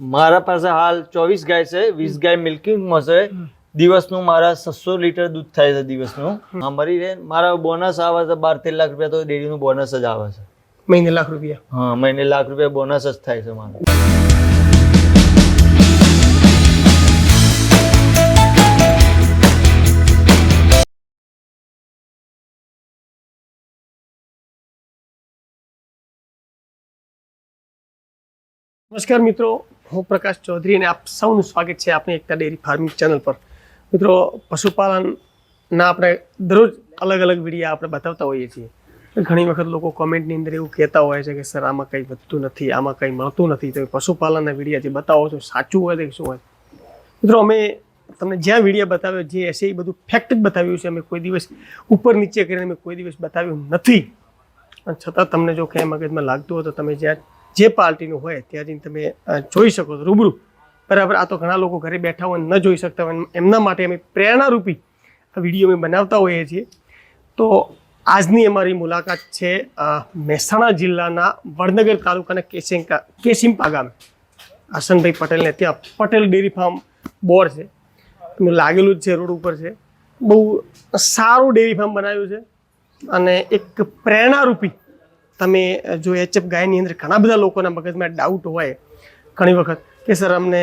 મારા પાસે હાલ ચોવીસ ગાય છે વીસ ગાય મિલ્કિંગમાં છે. દિવસનું મારા છસો લીટર દૂધ થાય છે દિવસનું. હા મરી રહે. મારા બોનસ આવે છે બાર તેર લાખ રૂપિયા તો ડેરીનું બોનસ જ આવે છે. મહિને લાખ રૂપિયા? હા મહિને લાખ રૂપિયા બોનસ જ થાય છે મારું. નમસ્કાર મિત્રો. હું પ્રકાશ ચૌધરી અને આપ સૌનું સ્વાગત છે આપની એકતા ડેરી ફાર્મિંગ ચેનલ પર. મિત્રો, પશુપાલનના આપણે દરરોજ અલગ અલગ વિડીયા આપણે બતાવતા હોઈએ છીએ. ઘણી વખત લોકો કોમેન્ટની અંદર એવું કહેતા હોય છે કે, સર, આમાં કંઈ વધતું નથી, આમાં કંઈ મળતું નથી. તો પશુપાલનના વિડીયા જે બતાવો છો, સાચું હોય તો શું હોય? મિત્રો, અમે તમને જ્યાં વિડીયા બતાવ્યો, જે હશે એ બધું ફેક્ટ જ બતાવ્યું છે. અમે કોઈ દિવસ ઉપર નીચે કરીને અમે કોઈ દિવસ બતાવ્યું નથી. અને છતાં તમને જો ક્યાંય મગજમાં લાગતું હોય તો તમે જ્યાં જે પાર્ટીનું હોય ત્યાં જઈને તમે જોઈ શકો છો, રૂબરૂ. બરાબર, આ તો ઘણા લોકો ઘરે બેઠા હોય ન જોઈ શકતા હોય એમના માટે અમે પ્રેરણારૂપી આ વીડિયો અમે બનાવતા હોઈએ છીએ. તો આજની અમારી મુલાકાત છે મહેસાણા જિલ્લાના વડનગર તાલુકાના કેસિંકા કેસિમ્પા ગામે. હસનભાઈ પટેલને ત્યાં પટેલ ડેરી ફાર્મ બોર્ડ છે. એનું લાગેલું જ છે, રોડ ઉપર છે. બહુ સારું ડેરી ફાર્મ બનાવ્યું છે અને એક પ્રેરણારૂપી તમે જો એચએફ ગાયની અંદર ઘણા બધા લોકોના મગજમાં ડાઉટ હોય, ઘણી વખત કે સર અમને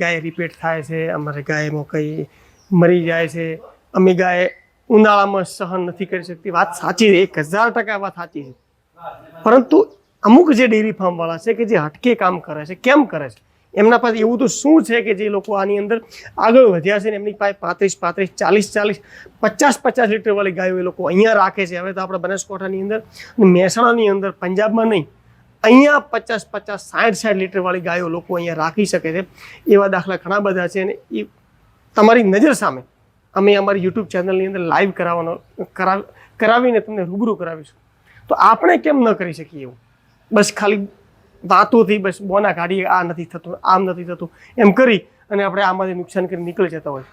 ગાય રિપીટ થાય છે, અમારે ગાયમાં કંઈ મરી જાય છે, અમે ગાય ઉનાળામાં સહન નથી કરી શકતી. વાત સાચી છે, એક હજાર ટકા વાત સાચી છે. પરંતુ અમુક જે ડેરી ફાર્મવાળા છે કે જે હટકે કામ કરે છે, કેમ કરે છે? એમના પાસે એવું તો શું છે કે જે લોકો આની અંદર આગળ વધ્યા છે ને એમની પાસે પાંત્રીસ પાંત્રીસ, ચાલીસ ચાલીસ, પચાસ પચાસ લીટરવાળી ગાયો એ લોકો અહીંયા રાખે છે. હવે તો આપણે બનાસકાંઠાની અંદર મહેસાણાની અંદર પંજાબમાં નહીં, અહીંયા પચાસ પચાસ, સાઠ સાઠ લીટરવાળી ગાયો લોકો અહીંયા રાખી શકે છે. એવા દાખલા ઘણા બધા છે અને એ તમારી નજર સામે અમે અમારી યુટ્યુબ ચેનલની અંદર લાઈવ કરાવવાનો કરાવ કરાવીને તમને રૂબરૂ કરાવીશું. તો આપણે કેમ ન કરી શકીએ એવું? બસ ખાલી વાતોથી બસ બોના કાઢીએ, આ નથી થતું, આમ નથી થતું, એમ કરી અને આપણે આમાંથી નુકસાન કરી નીકળી જતા હોય.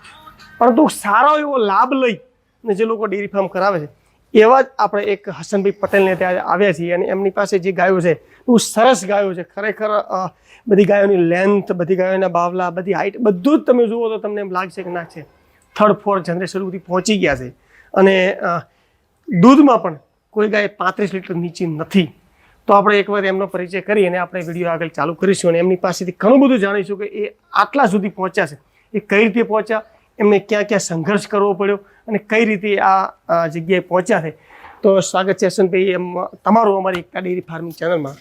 પરંતુ સારો એવો લાભ લઈ અને જે લોકો ડેરી ફાર્મ કરાવે છે, એવા જ આપણે એક હસનભાઈ પટેલને ત્યાં આવ્યા છીએ અને એમની પાસે જે ગાયો છે, બહુ સરસ ગાયો છે, ખરેખર બધી ગાયોની લેન્થ બધી ગાયોના બાવલા, બધી હાઇટ બધું જ તમે જુઓ તો તમને એમ લાગશે કે ના છે. થર્ડ ફોર્થ જનરેશન સુધી પહોંચી ગયા છે. અને દૂધમાં પણ કોઈ ગાય પાંત્રીસ લીટર નીચી નથી. તો આપણે એકવાર એમનો પરિચય કરી અને આપણે વીડિયો આગળ ચાલુ કરીશું અને એમની પાસેથી ઘણું બધું જાણીશું કે એ આટલા સુધી પહોંચ્યા છે. એ કઈ રીતે પહોંચ્યા? એમને ક્યાં ક્યાં સંઘર્ષ કરવો પડ્યો અને કઈ રીતે આ જગ્યાએ પહોંચ્યા છે? તો સ્વાગત છે અસનભાઈ એમ તમારું અમારી એકતા ડેરી ફાર્મિંગ ચેનલમાં.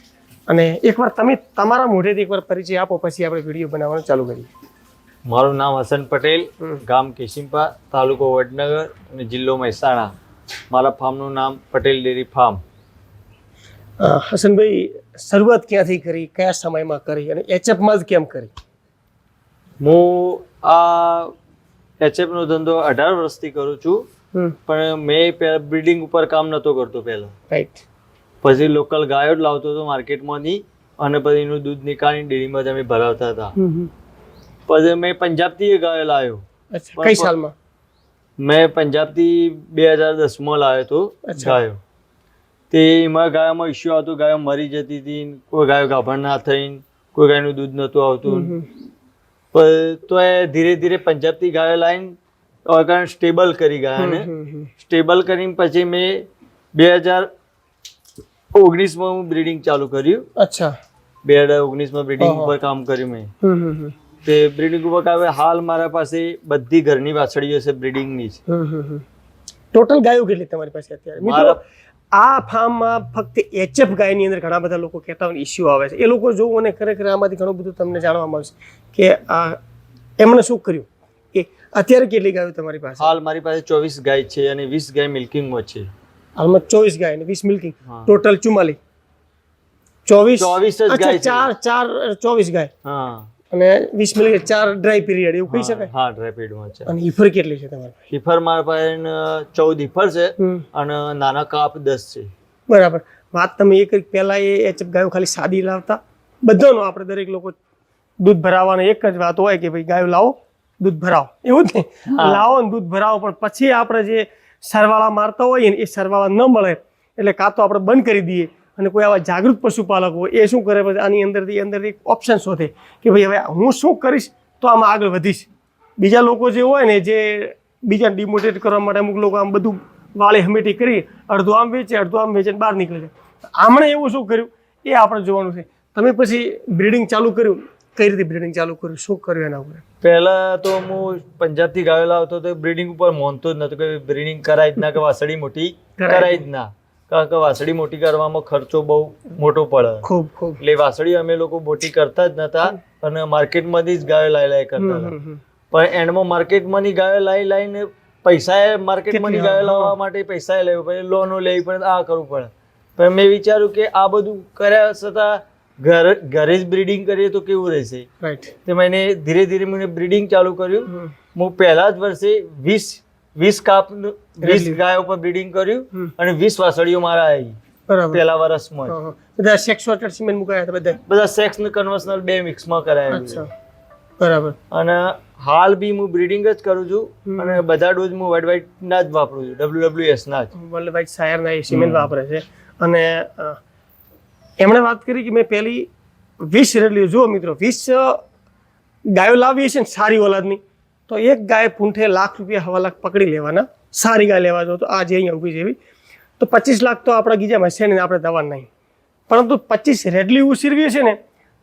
અને એકવાર તમે તમારા મોઢેથી એકવાર પરિચય આપો પછી આપણે વીડિયો બનાવવાનું ચાલુ કરીએ. મારું નામ હસન પટેલ ગામ કિશિમ્પા તાલુકો વડનગર અને જિલ્લો મહેસાણા. મારા ફાર્મનું નામ પટેલ ડેરી ફાર્મ. હસનભાઈ શરૂઆત ક્યાંથી કરી? કયા સમયમાં કરી? અને એચએફમાં જ કેમ કરી? હું આ એચએફનો ધંધો અઢાર વર્ષથી કરું છું પણ મેં બ્રિડિંગ ઉપર કામ નહોતો કરતો પહેલાં. રાઈટ પછી લોકલ ગાયો જ લાવતો હતો માર્કેટમાંથી અને પછી એનું દૂધ નીકાળીને ડેરીમાં જ અમે ભરાવતા હતા. પછી મેં પંજાબથી એ ગાયો લાવ્યો. કઈ સાલમાં? મેં પંજાબથી બે હજાર દસમાં લાવ્યો હતો અચ્છા. ગાયો. તે એમાં ગાયોમાં ઇસ્યુ આવતો ગાયો મરી જતી હતી કોઈ ગાયો ગાભણ ના થઈને કોઈ ગાયનું દૂધ નહોતું આવતું. પણ તો એ ધીરે ધીરે પંજાબથી ગાયો લાઈન ઓર્ગન સ્ટેબલ કરી ગયા હમ. સ્ટેબલ કરીને પછી મેં બે હજાર ઓગણીસમાં હું બ્રીડિંગ ચાલુ કર્યું. અચ્છા. બે હજાર ઓગણીસમાં બ્રીડિંગ ઉપર કામ કર્યું મેં. તે બ્રીડિંગ ઉપર કામ હાલ મારા પાસે બધી ઘરની વાછડીઓ છે બ્રીડિંગની જ. ટોટલ ગાયો કેટલી તમારી પાસે અત્યારે? આ ફાર્મમાં ફક્ત એચએફ ગાયની અંદર ઘણા બધા લોકો કહેતા હોય ઇસ્યુ આવે છે. એ લોકો જોવું અને ખરેખર આમાંથી ઘણું બધું તમને જાણવા મળશે કે આ એમણે શું કર્યું? કે અત્યારે કેટલી ગાયો તમારી પાસે? હાલ મારી પાસે ચોવીસ ગાય છે અને વીસ ગાય મિલ્કિંગમાં છે. હાલમાં ચોવીસ ગાય અને વીસ મિલ્કિંગ. ટોટલ ચુમ્માલી ચોવીસ? 24 જ ગાય ચાર ચાર ચોવીસ ગાય. હા. અને વીસ મિનિટ ચાર ડ્રાય પીરિયડ એવું કહી શકાય? હા ડ્રાયફીડમાં છે. અને ઈફર કેટલી છે તમારી? હિફર મારા પાસે ચૌદ હિફર છે અને નાના કાપ દસ છે. બરાબર. વાત તમે એ કરી પહેલા એ એચએફ ગાયો ખાલી સાદી લાવતા. બધાનો આપણે દરેક લોકો દૂધ ભરાવાની એક જ વાત હોય કે ભાઈ ગાયો લાવો દૂધ ભરાવો. એવું જ નહીં. લાવો ને દૂધ ભરાવો પણ પછી આપણે જે સરવાળા મારતા હોઈએ ને એ સરવાળા ન મળે. એટલે કાં તો આપણે બંધ કરી દઈએ. અને કોઈ આવા જાગૃત પશુપાલક હોય એ શું કરે પછી આની અંદરથી અંદરથી ઓપ્શન શોધે કે ભાઈ હવે હું શું કરીશ તો આમાં આગળ વધીશ. બીજા લોકો જે હોય ને જે બીજા ડિમોટિવેટ કરવા માટે અમુક લોકો આમ બધું વાળે હમેટી કરી અડધું આમ વેચે અડધું આમ વેચે બહાર નીકળે છે. આમણે એવું શું કર્યું? એ આપણે જોવાનું છે. તમે પછી બ્રીડિંગ ચાલુ કર્યું? કઈ રીતે બ્રીડિંગ ચાલુ કર્યું? શું કર્યું એના ઉપર? પહેલા તો હું પંજાબથી ગાયો લાવતો તો બ્રીડિંગ ઉપર મોનતો જ નતો કે બ્રીડિંગ કરાય જ ના કે વાસળી મોટી કરાય જ ના. કારણ કે વાસળી મોટી કરવામાં ખર્ચો બહુ મોટો પડે. ખૂબ ખૂબ. એટલે વાસળી અમે લોકો મોટી કરતા જ નતા અને માર્કેટમાંથી જ ગાયો લાઈ લાઈ કરતા હતા. પણ એન્ડમાં માર્કેટમાંની ગાયો લાઈ લાઈને પૈસા માર્કેટમાંની? ગાયો લાવવા માટે પૈસા લેવું પડે લોનો લેવી પડે આ કરવું પડે. પણ મેં વિચાર્યું કે આ બધું કર્યા છતાં ઘરે ઘરે જ બ્રીડિંગ કરીએ તો કેવું રહેશે? રાઈટ તે મેં ધીરે ધીરે મને બ્રીડિંગ ચાલુ કર્યું. હું પહેલા જ વર્ષે વીસ વીસ કાપ વીસ ગાય ઉપર બ્રીડિંગ કર્યું અને વીસ વાસળીઓ મારા આવી પેલા વર્ષમાં. બધા સેક્સ વોટર સિમેન્ટ મુકાયા હતા બધા? બધા સેક્સ ને કન્વર્સનલ બે મિક્સમાં માં કરાયા છે. બરાબર. અને હાલ બી હું બ્રીડિંગ જ કરું છું અને બધા ડોઝ હું વર્લ્ડ વાઇડ ના જ વાપરું છું. ડબલ્યુ ડબલ્યુ એસ ના જ વલ્લભભાઈ શાયરના એ સિમેન્ટ વાપરે છે. અને એમણે વાત કરી કે મેં પહેલી વીસ રેડલીઓ જુઓ મિત્રો વીસ ગાયો લાવીએ છે ને સારી ઓલાદની. તો એક ગાય પૂંઠે લાખ રૂપિયા હવા લાખ પકડી લેવાના. સારી ગાય લેવા જો તો આ જે અહીંયા ઊભી જેવી તો પચીસ લાખ તો આપણા ગીજામાં છે ને આપણે દવા નહીં. પરંતુ પચીસ રેડલી ઉછેરવીએ છે ને,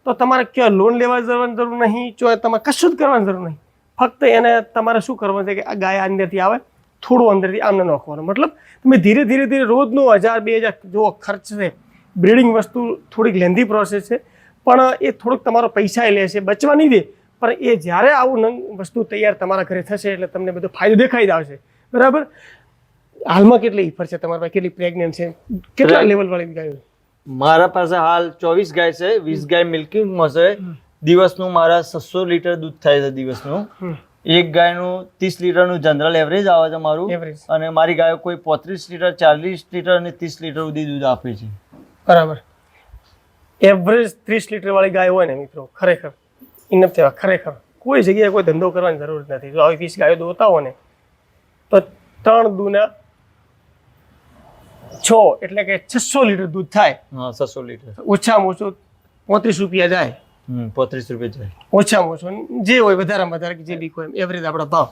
તો તમારે ક્યાં લોન લેવા જવાની જરૂર નહીં જો તમારે કશું જ કરવાની જરૂર નહીં. ફક્ત એને તમારે શું કરવાનું છે કે આ ગાય અંદરથી આવે, થોડું અંદરથી આમને નાખવાનું. મતલબ તમે ધીરે ધીરે ધીરે રોજનું હજાર, બે હજાર જો ખર્ચ છે. બ્રીડિંગ વસ્તુ થોડીક લેન્ધી પ્રોસેસ છે. પણ એ થોડુંક તમારો પૈસા લે છે. બચવા નહીં દે. પણ એ જ્યારે આવું નંગ વસ્તુ તૈયાર તમારા ઘરે થશે એટલે તમને બધો ફાયદો દેખાઈ જ આવશે. બરાબર? હાલમાં કેટલી ઈફર છે? તમારા પાસે કેટલી પ્રેગ્નન્ટ છે? કેટલા લેવલ વાળી ગાયો મારા પાસે હાલ ચોવીસ ગાય છે વીસ ગાય મિલ્કિંગમાં છે. દિવસનું મારા છસો લીટર દૂધ થાય છે દિવસનું. એક ગાયનું ત્રીસ લીટરનું જનરલ એવરેજ આવે છે મારું. અને મારી ગાયો કોઈ પોત્રીસ લીટર ચાલીસ લીટર અને ત્રીસ લીટર સુધી દૂધ આપે છે. બરાબર. એવરેજ ત્રીસ લીટર વાળી ગાય હોય ને મિત્રો ખરેખર. ઇનફ થવા. ખરેખર. કોઈ જગ્યાએ કોઈ ધંધો કરવાની જરૂર નથી. જો આવી વીસ ગાયો દોતા હો ને તો ત્રણ દૂના છ એટલે કે છસો લીટર દૂધ થાય. હા છસો લીટર. ઓછામાં ઓછું પોત્રીસ રૂપિયા જાય. પોત્રીસ રૂપિયા જાય. ઓછામાં ઓછું. જે હોય વધારેમાં વધારે જે બી હોય એવરેજ આપણો ભાવ.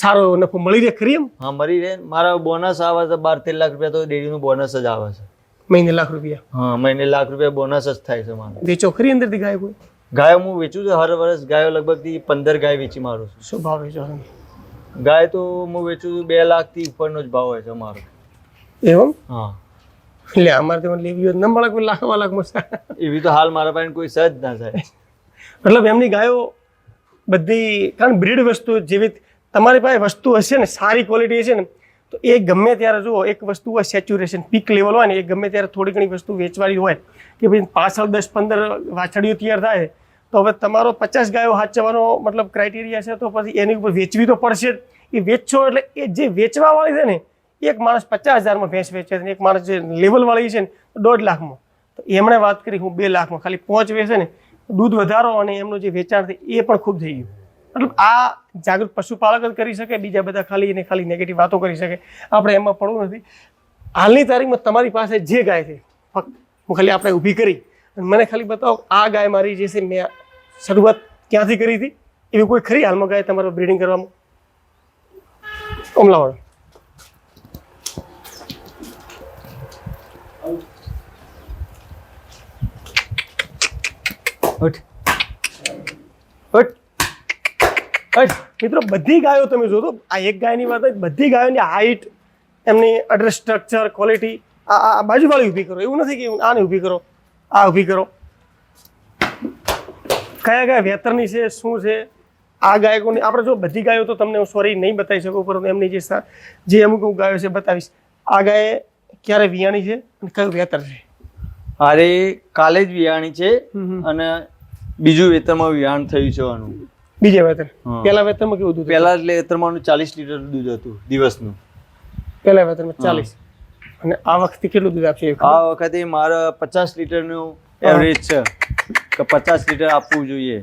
સારો નફો મળી રહે ખરી એમ? હા મળી રહે. મારા બોનસ આવે છે બાર તેર લાખ રૂપિયા તો ડેરીનું બોનસ જ આવે છે. મહિને લાખ રૂપિયા. હા મહિને લાખ રૂપિયા બોનસ જ થાય છે મારું. વેચો ખરી અંદરથી ગાય કોઈ? ગાયો હું વેચું છું હર વર્ષ ગાયો લગભગથી પંદર ગાય વેચી મારું છું. શું ભાવ વેચો છો? ગાય તો હું વેચું છું બે લાખથી ઉપરનો જ ભાવ હોય છે મારો એવું? હા. એટલે અમારે તો લેવી હોય ન મળે કોઈ લાખમાં લાખમાં એવી તો હાલ મારા પાસે કોઈ સજ ના થાય. મતલબ એમની ગાયો બધી કારણ બ્રીડ વસ્તુ જેવી તમારી પાસે વસ્તુ હશે ને સારી ક્વોલિટી હશે ને તો એ ગમે ત્યારે જુઓ, એક વસ્તુ હોય સેચ્યુરેશન પીક લેવલ હોય ને, એ ગમે ત્યારે થોડી ઘણી વસ્તુ વેચવાની હોય, કે ભાઈ પાછળ દસ પંદર વાછડીઓ તૈયાર થાય, તો હવે તમારો પચાસ ગાયો હાચવાનો મતલબ ક્રાઇટેરિયા છે, તો પછી એની ઉપર વેચવી તો પડશે જ. એ વેચશો એટલે એ જે વેચવાવાળી છે ને, એક માણસ પચાસ હજારમાં ભેંસ વેચે છે એક માણસ જે લેવલવાળી છે ને દોઢ લાખમાં. તો એમણે વાત કરી, હું બે લાખમાં. ખાલી પહોંચ વેચે ને, દૂધ વધારો અને એમનું જે વેચાણ છે, એ પણ ખૂબ થઈ ગયું. મતલબ આ જાગૃત પશુપાલક જ કરી શકે, બીજા બધા ખાલી એને ખાલી નેગેટિવ વાતો કરી શકે. આપણે એમાં પડવું નથી. હાલની તારીખમાં તમારી પાસે જે ગાય છે, ફક્ત હું ખાલી આપણે ઊભી કરી અને મને ખાલી બતાવો, આ ગાય મારી જે છે મેં શરૂઆત ક્યાંથી કરી હતી? એવી કોઈ ખરી હાલમાં ગાય તમારે બ્રીડિંગ કરવામાં? અમલાવાળો. ઉઠ. ઉઠ. ઉઠ મિત્રો બધી ગાયો તમે જોતો આ એક ગાયની વાત બધી ગાયોની હાઈટ એમની અડ્રેસ સ્ટ્રક્ચર ક્વોલિટી આ આ બાજુવાળી ઊભી કરો. એવું નથી કે આને ઊભી કરો. આ ઊભી કરો. કયા કયા વેતરની છે શું છે? આ ગાયકોની આપણે જો બધી ગાયો તો તમને હું સોરી નહીં બતાવી શકું પરંતુ એમની જે જે અમુક અમુક ગાયો છે બતાવીશ. આ ગાય ક્યારે વિયાણી છે અને કયું વેતર છે? અરે કાલે જ વિયાણી છે. અને બીજું વેતરમાં વિયાણ થયું છે આનું. બીજા વેતન. પહેલા વેતનમાં કેવું હતું પહેલા એટલે વેતનમાં ચાલીસ લીટર દૂધ હતું દિવસનું. પહેલા વેતનમાં ચાલીસ. અને આ વખતે કેટલું દૂધ આપશે આ વખતે મારે પચાસ લીટરનું એવરેજ છે. કે પચાસ લીટર આપવું જોઈએ.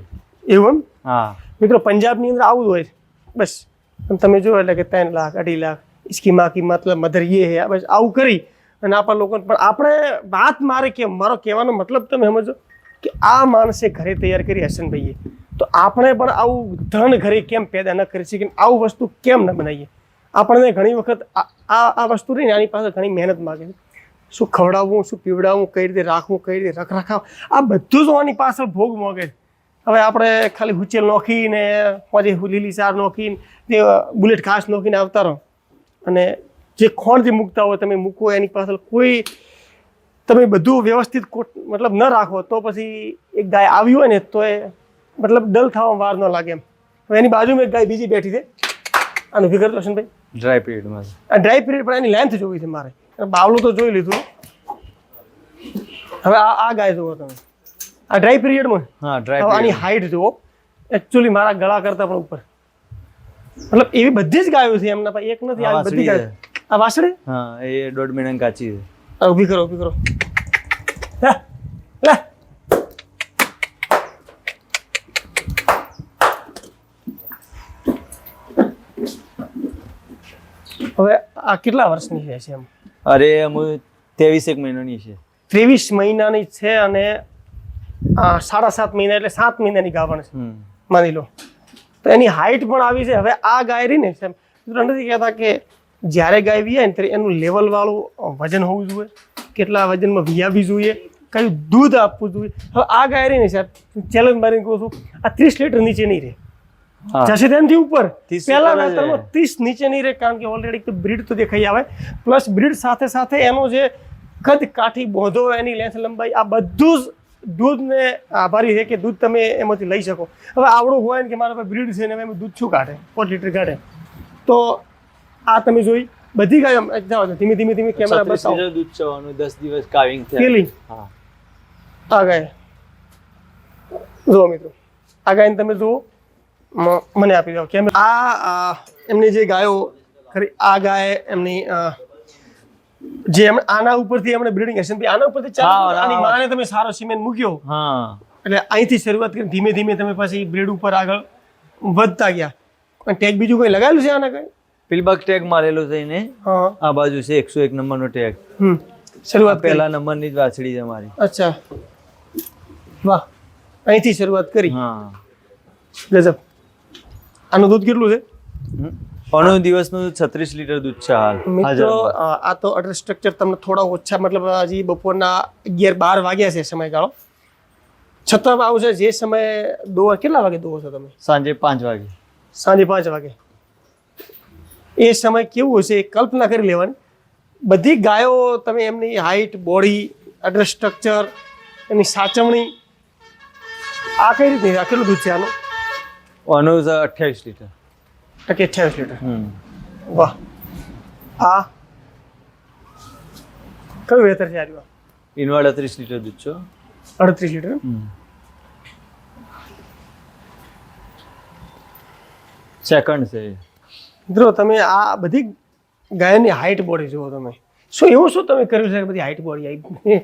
એવું હા. મિત્રો પંજાબની અંદર આવું હોય બસ. તમે જો એટલે કે ત્રણ લાખ અઢી લાખ સ્કીમ આ કિંમત મધર યે હે બસ આવું કરી. અને આપણા લોકો પણ આપણે વાત મારે કે મારો કહેવાનો મતલબ તમે સમજો કે આ માણસે ઘરે તૈયાર કરી હસનભાઈએ. તો આપણે પણ આવું ધન ઘરે કેમ પેદા ન કરી શકીએ? આવું વસ્તુ કેમ ન બનાવીએ? આપણને ઘણી વખત આ આ વસ્તુ રહીને આની પાસે ઘણી મહેનત માગે છે. શું ખવડાવવું, શું પીવડાવવું, કઈ રીતે રાખવું, કઈ રીતે રખરખાવ આ બધું જ આની પાછળ ભોગ મોગે હવે આપણે ખાલી હુચેલ નોખીને પછી લીલી ચાર નોખીને તે બુલેટ ઘાસ નોખીને આવતા રહો. અને જે ખોણ જે મૂકતા હોય તમે મૂકો, એની પાછળ કોઈ, તમે બધું વ્યવસ્થિત મતલબ ન રાખો, તો પછી એક ગાય આવી હોય ને, તો એ મતલબ ડલ થવામાં વાર ન લાગે એમ. હવે એની બાજુમાં એક ગાય બીજી બેઠી છે. આનું ફિગર તો ભાઈ? ડ્રાય પીરિયડમાં આ ડ્રાય પીરિયડ પણ એની લેન્થ જોવી છે મારે. બાવલું તો જોઈ લીધું. હવે આ આ ગાય જુઓ તમે. આ ડ્રાય પીરિયડમાં હા ડ્રાય આની હાઈટ જુઓ. એકચ્યુઅલી મારા ગળા કરતા પણ ઉપર. મતલબ એવી બધી જ ગાયો છે એમના પાસે. એક નથી આ બધી ગાયો. આ વાસળી? હા એ દોઢ મહિના કાચી છે. ઊભી કરો ઊભી કરો લે લે હવે આ કેટલા વર્ષની છે એમ? અરે અમુ ત્રેવીસ એક મહિનાની છે. ત્રેવીસ મહિનાની છે અને આ સાડા સાત મહિના એટલે સાત મહિનાની ગાવણ છે. માની લો. તો એની હાઈટ પણ આવી છે. હવે આ ગાય રહી ને મિત્રો નથી કહેતા કે જ્યારે ગાય વિયાય ને ત્યારે એનું લેવલ વાળું વજન હોવું જોઈએ. કેટલા વજનમાં વિયાવી જોઈએ. કયું દૂધ આપવું જોઈએ. હવે આ ગાય રહી ને સાહેબ ચેલેન્જ મારીને કહું છું આ ત્રીસ લીટર નીચે નહીં રહે. જશે તેનથી ઉપર. પહેલા વેતરમાં ત્રીસ નીચે નહીં રહે કારણ કે ઓલરેડી તો બ્રીડ તો દેખાઈ આવે. પ્લસ બ્રીડ સાથે સાથે એનો જે કદ કાઠી બોંધો એની લેન્થ લંબાઈ આ બધું જ દૂધને આભારી છે કે દૂધ તમે એમાંથી લઈ શકો. હવે આવડું હોય ને કે મારા પાસે બ્રીડ છે ને એમ દૂધ શું કાઢે? પાંચ લીટર કાઢે. તો આ તમે જોઈ. બધી ગાય જાઓ ધીમે ધીમે ધીમે કેમેરા બતાવો. દૂધ ચવાનું દસ દિવસ કાવિંગ થયા. હા. આ ગાય. જુઓ મિત્રો. આ ગાયને તમે જુઓ. મને આપી દો. કેમ? આ એમની જે ગાયો ખરી આ ગાય એમની જે એમ આના ઉપરથી એમણે બ્રીડિંગ હશે આના ઉપરથી ચાલુ આની માને તમે સારો સિમેન્ટ મૂક્યો. હા. એટલે અહીંથી શરૂઆત કરી ધીમે ધીમે તમે પછી બ્રીડ ઉપર આગળ વધતા ગયા. અને ટેગ બીજું કંઈ લગાવેલું છે આના કઈ? પિલબક ટેગ મારેલો છે એને. હા. આ બાજુ છે એકસો એક નંબરનો ટેગ હમ. શરૂઆત પહેલા નંબરની જ વાછડી છે મારી. અચ્છા. વાહ. અહીંથી શરૂઆત કરી. હા. ગજબ. આનું દૂધ કેટલું છે. અણુ દિવસનું છત્રીસ લીટર દૂધ છે હાલ. મિત્રો આ તો અડર સ્ટ્રક્ચર તમને થોડા ઓછા મતલબ હજી બપોરના અગિયાર બાર વાગ્યા છે સમયગાળો. છતાં આવું છે જે સમયે દોવા કેટલા વાગે દોવો છો તમે? સાંજે પાંચ વાગે. સાંજે પાંચ વાગે. એ સમય કેવું હશે એ કલ્પના કરી લેવાની. બધી ગાયો તમે એમની હાઈટ બોડી અટર સ્ટ્રક્ચર એની સાચવણી આ કઈ રીતે આ કેટલું દૂધ છે આનું? છે અઠ્યાવીસ લીટર. ટકે અઠ્યાવીસ લીટર. હમ. વાહ. આ કયું વેતર છે આ ઇનવર્ડ અડત્રીસ લીટર દૂધ છો. અડત્રીસ લીટર. સેકન્ડ છે મિત્રો તમે આ બધી ગાયની હાઈટ બોડી જુઓ તમે. શું એવું શું તમે કર્યું છે બધી હાઈટ બોડી આવી?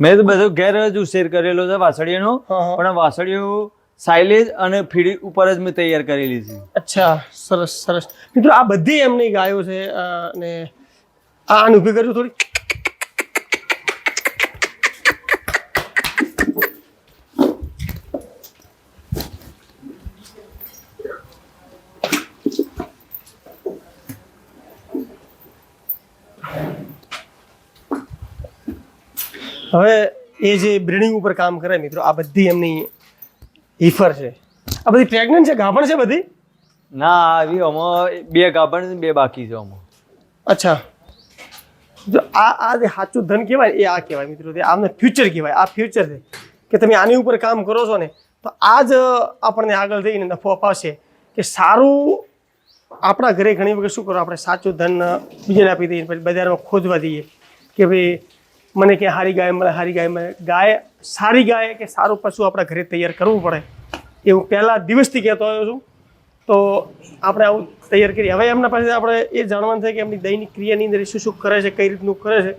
મેં તો બધો ઘેર જ ઉછેર કરેલો છે હા. પણ આ વાસળીઓ સાઇલેજ અને ફીડી ઉપર જ મેં તૈયાર કરેલી છે અચ્છા, સરસ સરસ. મિત્રો, આ બધી એમની ગાયો છે અને આ આને ઊભી કરજો થોડી. હવે એ જે બ્રિડિંગ ઉપર કામ કરે મિત્રો, આ બધી એમની હીફર છે. આ બધી પ્રેગ્નન્ટ છે ગાભણ છે બધી? ના આવી આમાં બે ગાભણ છે બે બાકી છે આમાં અચ્છા. જો આ આ જે સાચું ધન કહેવાય એ આ કહેવાય મિત્રો તે આમને ફ્યુચર કહેવાય આ ફ્યુચર છે. કે તમે આની ઉપર કામ કરો છો ને તો આ જ આપણને આગળ જઈને નફો અપાવશે. કે સારું આપણા ઘરે ઘણી વખત શું કરો આપણે સાચું ધન બીજાને આપી દઈએ પછી બજારમાં ખોદવા દઈએ. કે ભાઈ મને કે સારી ગાય મળે સારી ગાય મળે ગાય, સારી ગાય કે સારું પશુ આપણા ઘરે તૈયાર કરવું પડે? એ હું પહેલાં દિવસથી કહેતો આવ્યો છું. તો આપણે આવું તૈયાર કરીએ. હવે એમના પાસે આપણે એ જાણવાનું છે કે એમની દૈનિક ક્રિયાની અંદર શું શું કરે છે, કઈ રીતનું કરે છે.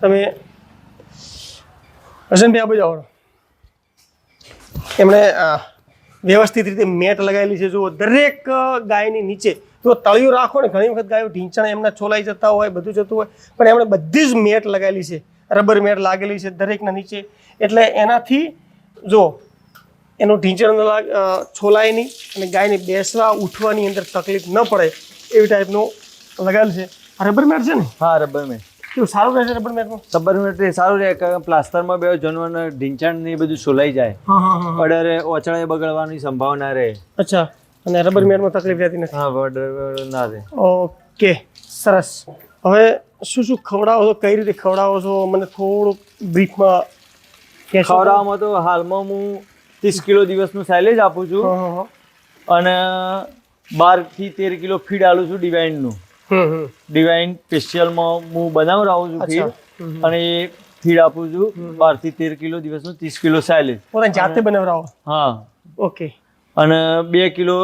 તમે હસનભાઈ આ આવો એમણે વ્યવસ્થિત રીતે મેટ લગાવેલી છે. જુઓ, દરેક ગાયની નીચે જો તળિયું રાખો ને, ઘણી વખત ગાયો ઢીંચણા એમના છોલાઈ જતા હોય, બધું જતું હોય, પણ એમણે બધી જ મેટ લગાવેલી છે. રબર મેટ લાગેલી છે દરેકના નીચે. એટલે એનાથી જો એનું ઢીંચણ ન લાગ- છોલાય નહીં અને ગાયને બેસવા ઉઠવાની અંદર તકલીફ ન પડે એવી ટાઈપનું લગાવેલ છે. રબર મેટ છે ને? હા રબર મેટ કેવું સારું રહેશે રબર મેટમાં રબર મેં તે સારું રહે કારણ કે પ્લાસ્ટરમાં બે જનવાનું ઢીંચાણ ને બધું સોલાઈ જાય. અડરે ઓચળે બગડવાની સંભાવના રહે. અચ્છા અને રબર મેટમાં તકલીફ રહેતી નથી? હા ના રહે. ઓકે સરસ. હવે શું શું ખવડાવો છો? કઈ રીતે ખવડાવો છો? મને થોડુંક બ્રીફમાં ખવડાવવામાં તો હાલમાં હું ત્રીસ કિલો દિવસનું સાઇલેજ આપું છું. અને બારથી તેર કિલો ફીડ આલું છું ડિવાઇનનું ડિવાઇન સ્પેશિયલમાં હું બનાવડાવું છું ફીડ. અને એ ફીડ આપું છું બારથી તેર કિલો દિવસનું ત્રીસ કિલો સાઇલેજ પોતાની જાતે બનાવરાવો? હા. ઓકે. અને બે કિલો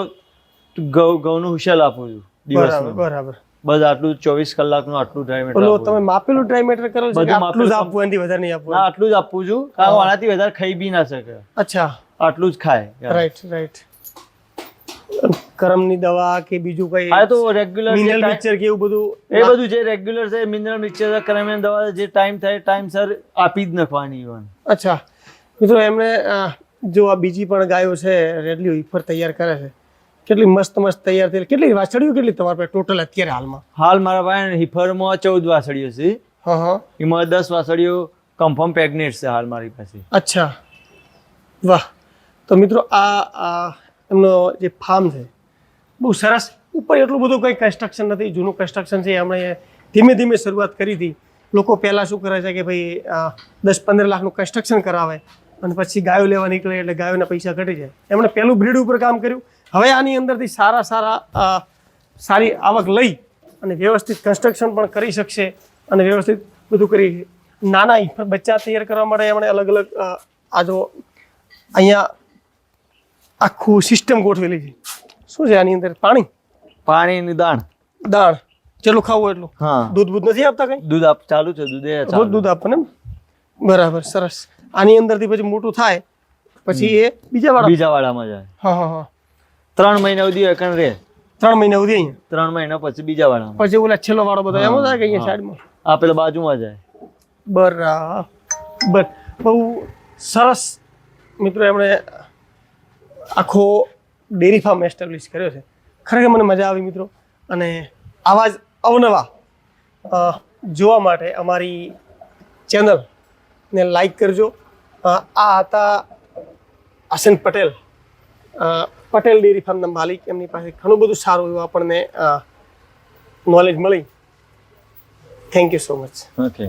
ઘઉં ઘઉંનું હુશલ આપું છું દિવસનું. બરાબર. બસ આટલું ચોવીસ કલાકનું આટલું ઓલો તમે માપેલું ટ્રાયમેટર કરો છો આટલું જ આપવું એનાથી વધારે નહીં આપવું આટલું જ આપું છું. કારણ આનાથી વધારે ખાઈ બી ના શકે. અચ્છા. આટલું જ ખાય રાઈટ રાઈટ કરમની દવા કે બીજું કઈ આ તો રેગ્યુલર મિનરલ મિક્સર કે એવું બધું એ બધું જે રેગ્યુલર છે મિનરલ મિક્સર કરમની દવા જે ટાઈમ થાય ટાઈમ સર આપી જ નાખવાની ઇવન અચ્છા. મિત્રો એમણે જો આ બીજી પણ ગાયો છે રેડલી ઈફર તૈયાર કરે છે. કેટલી મસ્ત મસ્ત તૈયાર થઈ કેટલી વાછડીઓ કેટલી તમારા પાસે ટોટલ અત્યારે હાલમાં? હાલ મારા પાસે હિફરમાં ચૌદ વાછડીઓ છે. હા હા. એમાં દસ વાછડીઓ કન્ફર્મ પ્રેગ્નેન્ટ છે હાલ મારી પાસે. અચ્છા. વાહ. તો મિત્રો આ એમનો જે ફાર્મ છે બહુ સરસ. ઉપર એટલું બધું કંઈ કન્સ્ટ્રક્શન નથી જૂનું કન્સ્ટ્રક્શન છે. એમણે ધીમે ધીમે શરૂઆત કરી હતી. લોકો પહેલાં શું કરે છે કે ભાઈ દસ પંદર લાખનું કન્સ્ટ્રક્શન કરાવે અને પછી ગાયો લેવા નીકળે એટલે ગાયોના પૈસા ઘટી જાય. એમણે પહેલું બ્રીડ ઉપર કામ કર્યું. હવે આની અંદરથી સારા સારા સારી આવક લઈ અને વ્યવસ્થિત કન્સ્ટ્રક્શન પણ કરી શકશે અને વ્યવસ્થિત બધું કરી નાના બચ્ચા તૈયાર કરવા માટે એમણે અલગ અલગ આ જો અહીંયા આખું સિસ્ટમ ગોઠવેલી છે. શું છે આની અંદર? પાણી? પાણીની દાણ દાણ જેટલું ખાવું એટલું. હા. દૂધ બૂધ નથી આપતા કઈ? દૂધ આપ ચાલુ છે દૂધ રોજ દૂધ આપવાને બરાબર સરસ. આની અંદરથી પછી મોટું થાય પછી એ બીજા વાળા બીજા વાળામાં જાય. હા હા હા. ત્રણ મહિના સુધી એકણ રહે ત્રણ મહિના સુધી અહીંયા? ત્રણ મહિના પછી બીજા વાળા પછી ઓલા છેલ્લો વાળો બધો એમ થાય કે અહીંયા સાઈડમાં? આ પેલા બાજુમાં જાય. બરાબર. બહુ સરસ. મિત્રો એમણે આખો ડેરી ફાર્મ એસ્ટાબ્લિશ કર્યો છે. ખરેખર મને મજા આવી મિત્રો. અને આવા જ અવનવા જોવા માટે અમારી ચેનલને લાઈક કરજો. આ હતા આસન પટેલ. પટેલ ડેરી ફાર્મના માલિક. એમની પાસે ઘણું બધું સારું એવું આપણને નોલેજ મળી. Thank you so much okay